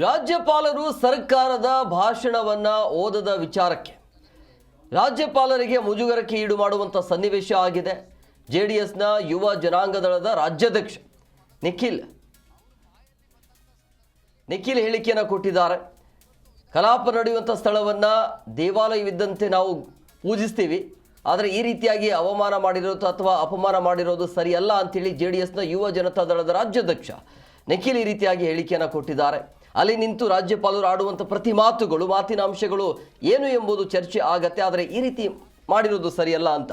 ರಾಜ್ಯಪಾಲರು ಸರ್ಕಾರದ ಭಾಷಣವನ್ನ ಓದದ ವಿಚಾರಕ್ಕೆ. ರಾಜ್ಯಪಾಲರಿಗೆ ಮುಜುಗರಕ್ಕೆ ಈಡು ಮಾಡುವಂಥ ಸನ್ನಿವೇಶ ಆಗಿದೆ. ಜೆ ಡಿ ಎಸ್ನ ಯುವ ಜನಾಂಗದಳದ ರಾಜ್ಯಾಧ್ಯಕ್ಷ ನಿಖಿಲ್. ನಿಖಿಲ್ ಹೇಳಿಕೆಯನ್ನು ಕೊಟ್ಟಿದ್ದಾರೆ. ಕಲಾಪ ನಡೆಯುವಂಥ ಸ್ಥಳವನ್ನು ದೇವಾಲಯವಿದ್ದಂತೆ ನಾವು ಪೂಜಿಸ್ತೀವಿ. ಆದರೆ ಈ ರೀತಿಯಾಗಿ ಅವಮಾನ ಮಾಡಿರೋದು ಅಥವಾ ಅಪಮಾನ ಮಾಡಿರೋದು ಸರಿಯಲ್ಲ ಅಂತೇಳಿ ಜೆ ಡಿ ಎಸ್ನ ಯುವ ಜನತಾ ದಳದ ರಾಜ್ಯಾಧ್ಯಕ್ಷ ನಿಖಿಲ್ ಈ ರೀತಿಯಾಗಿ ಹೇಳಿಕೆಯನ್ನು ಕೊಟ್ಟಿದ್ದಾರೆ. ಅಲ್ಲಿ ನಿಂತು ರಾಜ್ಯಪಾಲರು ಆಡುವಂಥ ಪ್ರತಿ ಮಾತುಗಳು, ಮಾತಿನ ಅಂಶಗಳು ಏನು ಎಂಬುದು ಚರ್ಚೆ ಆಗತ್ತೆ. ಆದರೆ ಈ ರೀತಿ ಮಾಡಿರೋದು ಸರಿಯಲ್ಲ ಅಂತ.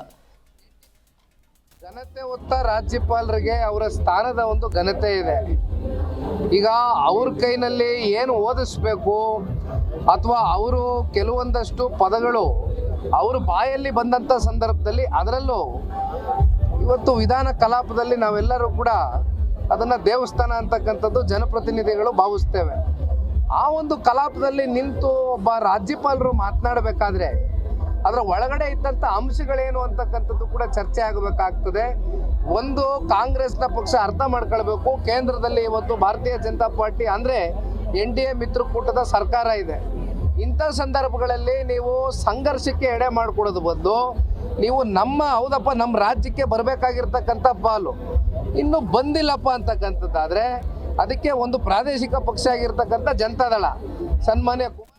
ಘನತೆ ಹೊತ್ತ ರಾಜ್ಯಪಾಲರಿಗೆ ಅವರ ಸ್ಥಾನದ ಒಂದು ಘನತೆ ಇದೆ. ಈಗ ಅವ್ರ ಕೈನಲ್ಲಿ ಏನು ಓದಿಸ್ಬೇಕು ಅಥವಾ ಅವರು ಕೆಲವೊಂದಷ್ಟು ಪದಗಳು ಅವ್ರ ಬಾಯಲ್ಲಿ ಬಂದಂಥ ಸಂದರ್ಭದಲ್ಲಿ ಅದರಲ್ಲೂ ಇವತ್ತು ವಿಧಾನ ಕಲಾಪದಲ್ಲಿ ನಾವೆಲ್ಲರೂ ಕೂಡ ಅದನ್ನು ದೇವಸ್ಥಾನ ಅಂತಕ್ಕಂಥದ್ದು ಜನಪ್ರತಿನಿಧಿಗಳು ಭಾವಿಸ್ತೇವೆ. ಆ ಒಂದು ಕಲಾಪದಲ್ಲಿ ನಿಂತು ಒಬ್ಬ ರಾಜ್ಯಪಾಲರು ಮಾತನಾಡಬೇಕಾದ್ರೆ ಅದರ ಒಳಗಡೆ ಇದ್ದಂಥ ಅಂಶಗಳೇನು ಅಂತಕ್ಕಂಥದ್ದು ಕೂಡ ಚರ್ಚೆ ಆಗಬೇಕಾಗ್ತದೆ. ಒಂದು ಕಾಂಗ್ರೆಸ್ನ ಪಕ್ಷ ಅರ್ಥ ಮಾಡ್ಕೊಳ್ಬೇಕು. ಕೇಂದ್ರದಲ್ಲಿ ಇವತ್ತು ಭಾರತೀಯ ಜನತಾ ಪಾರ್ಟಿ ಅಂದರೆ ಎನ್ ಡಿ ಎ ಮಿತ್ರಕೂಟದ ಸರ್ಕಾರ ಇದೆ. ಇಂಥ ಸಂದರ್ಭಗಳಲ್ಲಿ ನೀವು ಸಂಘರ್ಷಕ್ಕೆ ಎಡೆ ಮಾಡಿಕೊಡೋದು ಬದಲು ನೀವು ನಮ್ಮ ಹೌದಪ್ಪ, ನಮ್ಮ ರಾಜ್ಯಕ್ಕೆ ಬರಬೇಕಾಗಿರ್ತಕ್ಕಂಥ ಪಾಲು. ಇನ್ನೂ ಬಂದಿಲ್ಲಪ್ಪ ಅಂತಕ್ಕಂಥದ್ದಾದರೆ ಅದಕ್ಕೆ ಒಂದು ಪ್ರಾದೇಶಿಕ ಪಕ್ಷ ಆಗಿರ್ತಕ್ಕಂಥ ಜನತಾದಳ. ಸನ್ಮಾನ್ಯ